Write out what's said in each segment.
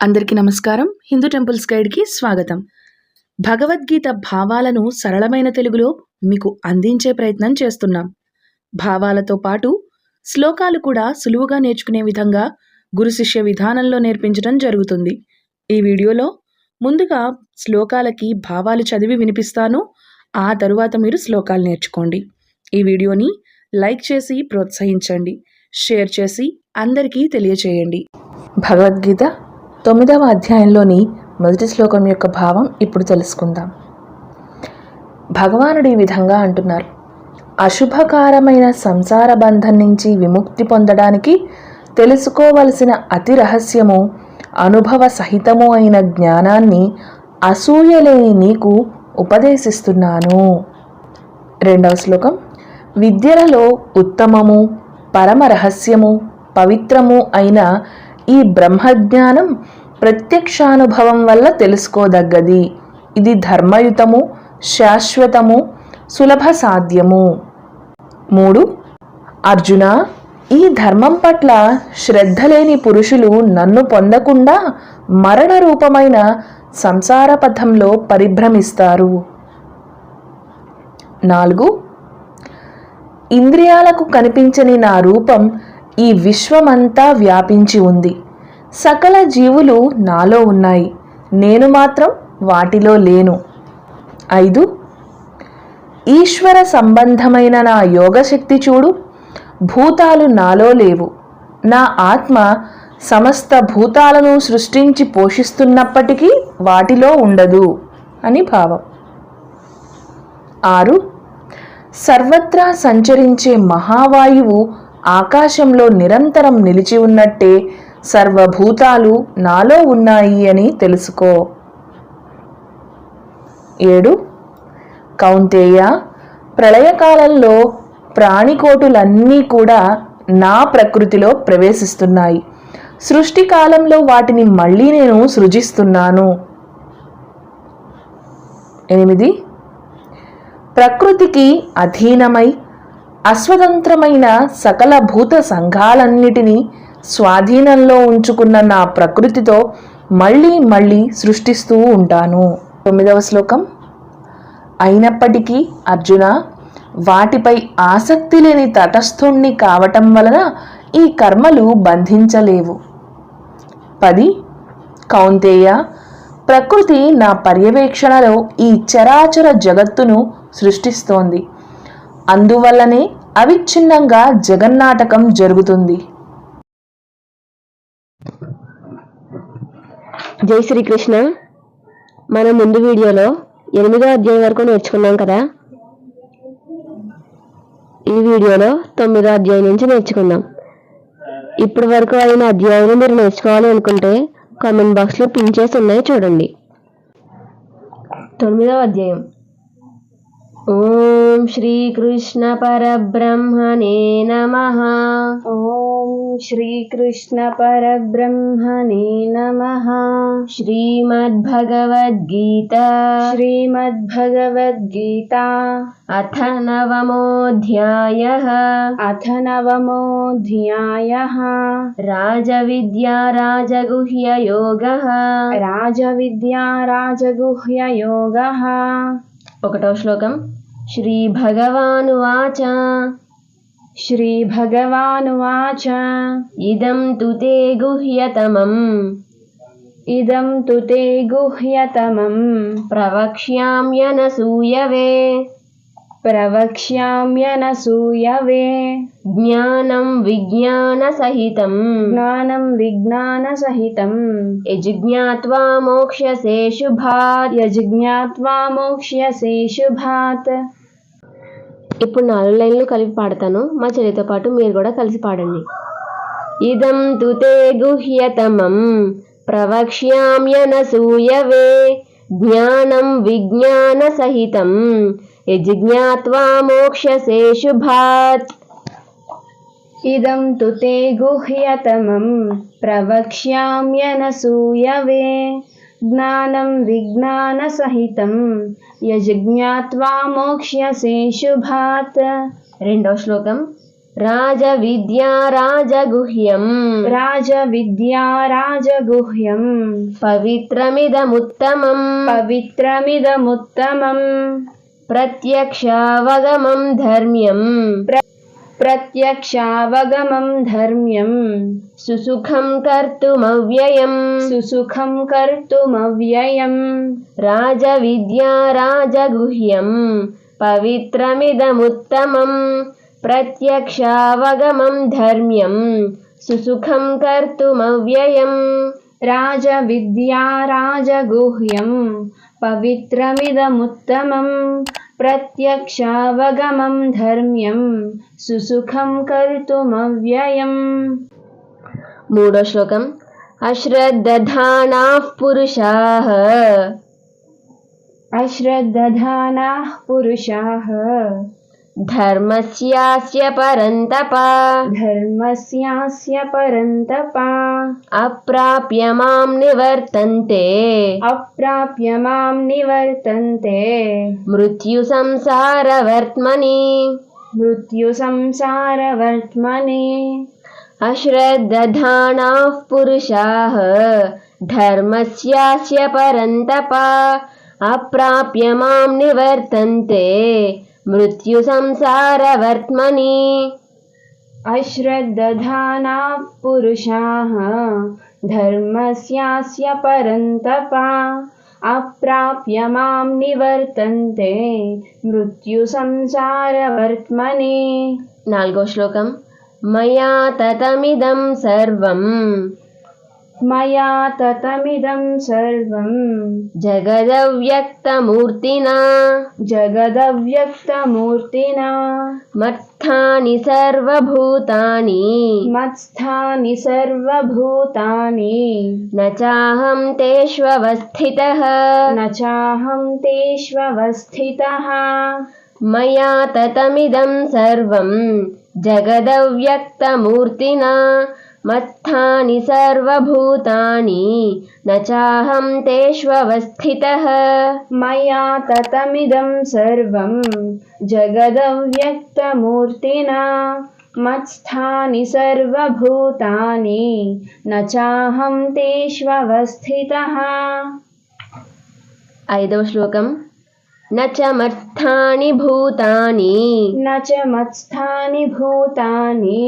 అందరికీ నమస్కారం. హిందూ టెంపుల్స్ గైడ్కి స్వాగతం. భగవద్గీత భావాలను సరళమైన తెలుగులో మీకు అందించే ప్రయత్నం చేస్తున్నాం. భావాలతో పాటు శ్లోకాలు కూడా సులువుగా నేర్చుకునే విధంగా గురు శిష్య విధానంలో నేర్పించడం జరుగుతుంది. ఈ వీడియోలో ముందుగా శ్లోకాలకి భావాలు చదివి వినిపిస్తాను. ఆ తరువాత మీరు శ్లోకాలు నేర్చుకోండి. ఈ వీడియోని లైక్ చేసి ప్రోత్సహించండి. షేర్ చేసి అందరికీ తెలియచేయండి. భగవద్గీత తొమ్మిదవ అధ్యాయంలోని మొదటి శ్లోకం యొక్క భావం ఇప్పుడు తెలుసుకుందాం. భగవానుడు ఈ విధంగా అంటున్నారు. అశుభకారమైన సంసార బంధం నుంచి విముక్తి పొందడానికి తెలుసుకోవలసిన అతి రహస్యము అనుభవ సహితము అయిన జ్ఞానాన్ని అసూయలేని నీకు ఉపదేశిస్తున్నాను. రెండవ శ్లోకం. విద్యలలో ఉత్తమము పరమ రహస్యము పవిత్రము అయిన ఈ బ్రహ్మజ్ఞానం ప్రత్యక్షానుభవం వల్ల తెలుసుకోదగ్గది. ఇది ధర్మయుతము శాశ్వతము సులభ సాధ్యము. మూడు. అర్జున ఈ ధర్మం పట్ల శ్రద్ధ లేని పురుషులు నన్ను పొందకుండా మరణ రూపమైన సంసార పథంలో పరిభ్రమిస్తారు. నాలుగు. ఇంద్రియాలకు కనిపించని నా రూపం ఈ విశ్వమంతా వ్యాపించి ఉంది. సకల జీవులు నాలో ఉన్నాయి. నేను మాత్రం వాటిలో లేను. ఐదు. ఈశ్వర సంబంధమైన నా యోగశక్తి చూడు. భూతాలు నాలో లేవు. నా ఆత్మ సమస్త భూతాలను సృష్టించి పోషిస్తున్నప్పటికీ వాటిలో ఉండదు అని భావం. ఆరు. సర్వత్రా సంచరించే మహావాయువు ఆకాశంలో నిరంతరం నిలిచి ఉన్నట్టే సర్వభూతాలు నాలో ఉన్నాయి అని తెలుసుకో. ఏడు. కౌంతేయ ప్రళయకాలంలో ప్రాణికోటులన్నీ కూడా నా ప్రకృతిలో ప్రవేశిస్తున్నాయి. సృష్టి కాలంలో వాటిని మళ్ళీ నేను సృజిస్తున్నాను. ఎనిమిది. ప్రకృతికి అధీనమై అస్వతంత్రమైన సకల భూత సంఘాలన్నిటినీ స్వాధీనంలో ఉంచుకున్న నా ప్రకృతితో మళ్ళీ మళ్ళీ సృష్టిస్తూ ఉంటాను. తొమ్మిదవ శ్లోకం. అయినప్పటికీ అర్జున వాటిపై ఆసక్తి లేని తటస్థుణ్ణి కావటం వలన ఈ కర్మలు బంధించలేవు. పది. కౌంతేయ ప్రకృతి నా పర్యవేక్షణలో ఈ చరాచర జగత్తును సృష్టిస్తోంది. అందువల్లనే అవిచ్ఛిన్నంగా జగన్నాటకం జరుగుతుంది. జై శ్రీకృష్ణ. మనం ముందు వీడియోలో ఎనిమిదో అధ్యాయం వరకు నేర్చుకున్నాం కదా? ఈ వీడియోలో తొమ్మిదో అధ్యాయం నుంచి నేర్చుకుందాం. ఇప్పటి వరకు అయిన అధ్యాయాలు మీరు నేర్చుకోవాలి అనుకుంటే కామెంట్ బాక్స్లో పిన్ చేసి ఉన్నాయి చూడండి. తొమ్మిదవ అధ్యాయం. ॐ श्रीकृष्णपरब्रह्मणे नमः। ॐ श्रीकृष्णपरब्रह्मणे नमः। श्रीमद्भगवद्गीता। श्रीमद्भगवद्गीता। अथ नवमोऽध्यायः। अथ नवमोऽध्यायः। राजविद्या राजगुह्ययोगः। राजविद्या राजगुह्ययोगः। ఒకటో శ్లోకం. శ్రీ భగవానువాచ శ్రీ భగవానువాచ ఇదం తుతే గుహ్యతమం. ఇదం తు గుహ్యతమం. ప్రవక్ష్యామ్యనసూయవే ప్రవక్ష్యామ్యనసూయవే జ్ఞానం విజ్ఞానసహితం జ్ఞానం విజ్ఞానసహితం యజిజ్ఞాత్వా మోక్ష్యసే శుభాత్ యజిజ్ఞాత్వా మోక్ష్యసే శుభాత్ ఇప్పుడు నాలుగు లైన్లు కలిపి పాడతాను. మా చెల్లితో పాటు మీరు కూడా కలిసి పాడండి. ఇదం తుతే గుహ్యతమం ప్రవక్ష్యామ్యనసూయవే. జ్ఞానం విజ్ఞానసహితం యజిజ్ఞాత్వా మోక్షసే శుభాత్. ఇదం తు తే గుహ్యతమం ప్రవక్ష్యామ్యనసూయవే. జ్ఞానం విజ్ఞానసహితం యజ్ఞాత్వా మోక్ష్యసే శుభాత్. రెండో శ్లోకం. రాజవిద్యా రాజగుహ్యం. రాజవిద్యా రాజగుహ్యం. పవిత్రమిదముత్తమం. పవిత్రమిదముత్తమం. ప్రత్యక్షావగమం ధర్మ్యం ప్రత్యక్షావగమం ధర్మ్యం సుసుఖం కర్తుమవ్యయం సుసుఖం కర్తుమవ్యయం రాజవిద్యా రాజగుహ్యం పవిత్రమిదముత్తమం ప్రత్యక్షావగమం ధర్మ్యం సుసుఖం కర్తుమవ్యయం రాజవిద్యా రాజగుహ్యం పవిత్రమిదముత్తమం ప్రత్యక్షావగమం ధర్మ్యం సుసుఖం కర్తుమవ్యయం మూడో శ్లోకం అశ్రద్ధధానాః పురుషాः అశ్రద్ధధానాः धर्मस्यास्य परन्तपा। धर्मस्यास्य परन्तपा। अप्राप्य मां निवर्तन्ते। अप्राप्य मां निवर्तन्ते। मृत्युसंसारवर्त्मनि। मृत्युसंसारवर्त्मनि। अश्रद्धानाः पुरुषाः। धर्मस्यास्य परन्तपा। अप्राप्य मां निवर्तन्ते। మృత్యు సంసారవర్త్మని अश्रद्धधानाः पुरुषाः धर्मस्यास्य परन्तप अप्राप्य मां निवर्तन्ते मृत्युसंसारवर्त्मनि నాలుగో శ్లోకం మయా తతమిదం సర్వం मया ततमिदं सर्वं। जगदव्यक्तमूर्तिना। जगदव्यक्तमूर्तिना। मत्स्थानि सर्वभूतानि। मत्स्थानि सर्वभूतानि। न चाहं तेष्वस्थितः। न चाहं तेष्वस्थितः। मया ततमिदं सर्वं। जगदव्यक्तमूर्तिना। मत्थानि सर्वभूतानि न चाहं तेष्वस्थितः। मया ततमिदं सर्वं जगदव्यक्तमूर्तिना। मत्स्थानि सर्वभूतानि न चाहं तेष्वस्थितः। ऐदो श्लोकम् శ్లోకం నచ మత్స్థాని భూతాని न च मत्स्थानि भूतानि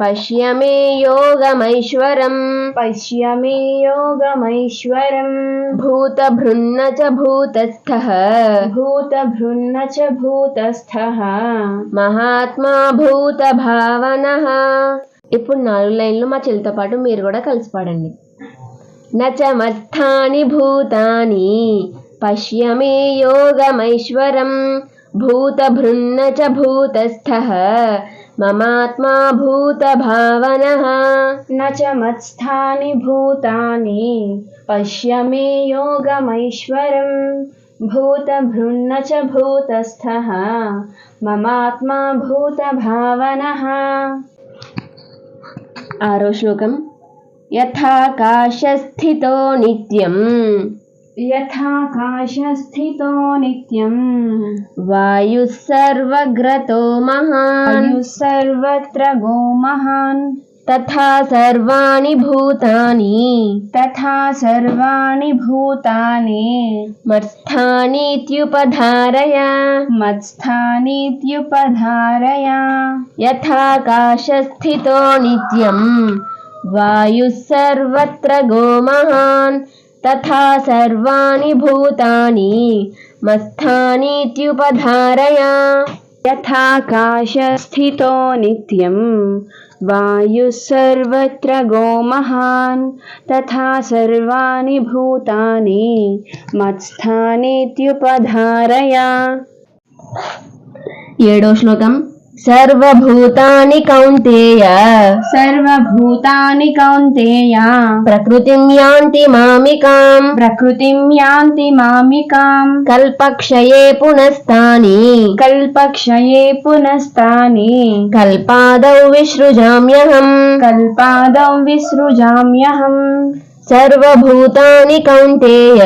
పశ్య మే యోగమైశ్వరం पश्य मे योगमैश्वरम् భూతభృన్న చ భూతస్థః भूतभृन्न च भूतस्थः మహాత్మా భూత భావన ఇప్పుడు నాలుగు లైన్లు మా చెల్లితో పాటు మీరు కూడా కలిసి పాడండి నచ మత్స్థాని భూతాని पश्य मे योगमैश्वरं भूतभृन्न च भूतस्थः। ममात्मा भूतभावनः। न च मत्स्थानि भूतानि। पश्य मे योगमैश्वरम् भूतभृन्न च भूतस्थः। ममात्मा भूतभावनः। आरो श्लोकं यथा नित्यम्। यथाकाशस्थितो नित्यम्। वायुः सर्वग्रतो महान्। सर्वत्र गो महान्। तथा सर्वाणि भूतानि। तथा सर्वाणि भूतानि। मत्स्थानीत्युपधारय। मत्स्थानीत्युपधारय। यथाकाशस्थितो नित्यम्। वायुः सर्वत्र गोमःन् तथा सर्वाणि भूतानि मत्स्थानीत्युपधारय। यथाकाशस्थितो नित्यं वायुः सर्वत्र गोमहान् तथा सर्वाणि भूतानि मत्स्थानीत्युपधारय। एडो श्लोकम् సర్వభూతాని కౌంతేయ. సర్వభూతాని కౌంతేయ. ప్రకృతిం యాంతి మామికాం. ప్రకృతిం యాంతి మామికాం. కల్పక్షయే పునస్తాని కల్పక్షయే పునస్తాని కల్పాదౌ విసృజామ్యహం. కల్పాదౌ విసృజామ్యహం. సర్వభూతాని కౌంతేయ.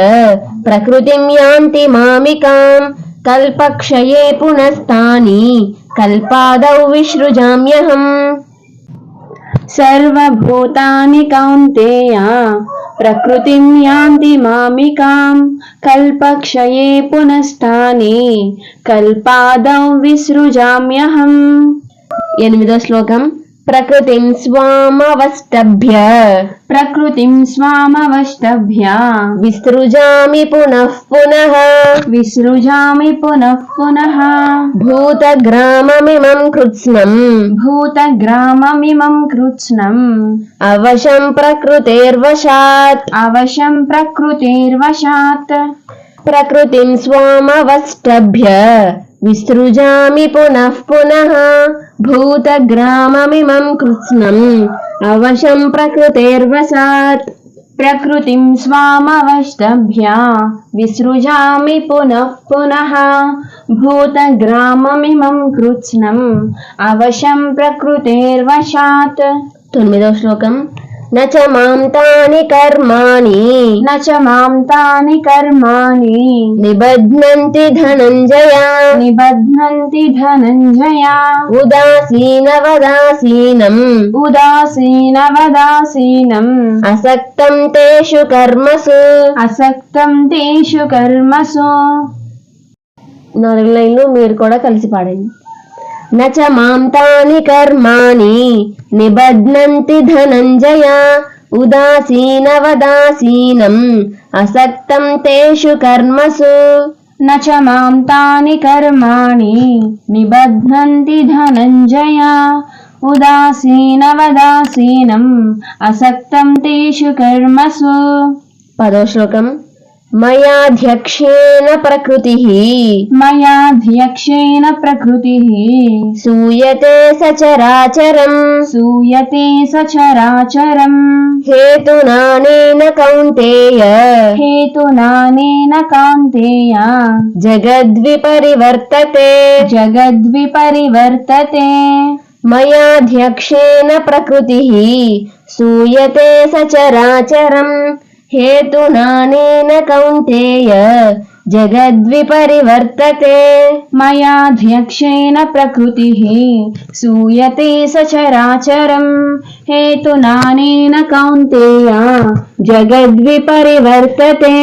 ప్రకృతిం యాంతి మామికాం. కల్పక్షయే పునస్తాని కల్పాదౌ విసృజామ్యహం. సర్వభూతాని కౌంతేయ ప్రకృతిం యాంతి మామికాం కల్పక్షయే పునస్తాని కల్పాదౌ విసృజామ్యహం. ఎనిమిదో శ్లోకం. ప్రకృతిం స్వామవష్టభ్య. ప్రకృతిం స్వామవష్టభ్య. విసృజామి పునః పునః. విసృజామి పునః పునః. భూతగ్రామమిమం కృత్స్నం. భూతగ్రామమిమం కృత్స్నం. అవశం ప్రకృతేర్వశాత్. అవశం ప్రకృతిర్వశాత్. ప్రకృతిం స్వామవష్టభ్య. విసృజామి పునః పునః భూతగ్రామమిమం కృత్స్నం. అవశం ప్రకృతేర్వశాత్ ప్రకృతిం స్వామవష్టభ్యా. విసృజామి పునః పునః భూతగ్రామమిమం కృత్స్నం. అవశం ప్రకృతిర్వశాత్ తొమ్మిదో శ్లోకం. నచ మాం తాని కర్మాణి. న చ మాం తాని కర్మాణి. నిబధ్నంతి ధనంజయ. నిబధ్నంతి ధనంజయ. ఉదాసీనవదాసీనం. ఉదాసీనవదాసీనం. అసక్తం తేషు కర్మసు. అసక్తం తేషు కర్మసు. నాలుగు లైన్లు మీరు కూడా కలిసి పాడండి. न च मां तानि कर्माणि निबध्नन्ति धनञ्जय उदासीनवदासीनम् असक्तं तेषु कर्मसु न च मां तानि कर्माणि निबध्नन्ति धनञ्जय उदासीनवदासीनम् असक्तं तेषु कर्मसु पदोश्लोकम् మయాధ్యక్షేణ ప్రకృతి. మయాధ్యక్షేణ ప్రకృతి. సూయతే సచరాచరం. సూయతే సచరాచరం. హేతునానేన కౌంతేయ. హేతునానేన కౌంతేయ. జగద్విపరివర్తతే. జగద్విపరివర్తతే. మయాధ్యక్షేణ ప్రకృతి. సూయతే సచరాచరం. हेतुनानेन कौन्तेय जगद्विपरिवर्तते मयाध्यक्षेण प्रकृतिः सूयते सचराचरम् हेतुनानेन कौन्तेय जगद्विपरिवर्तते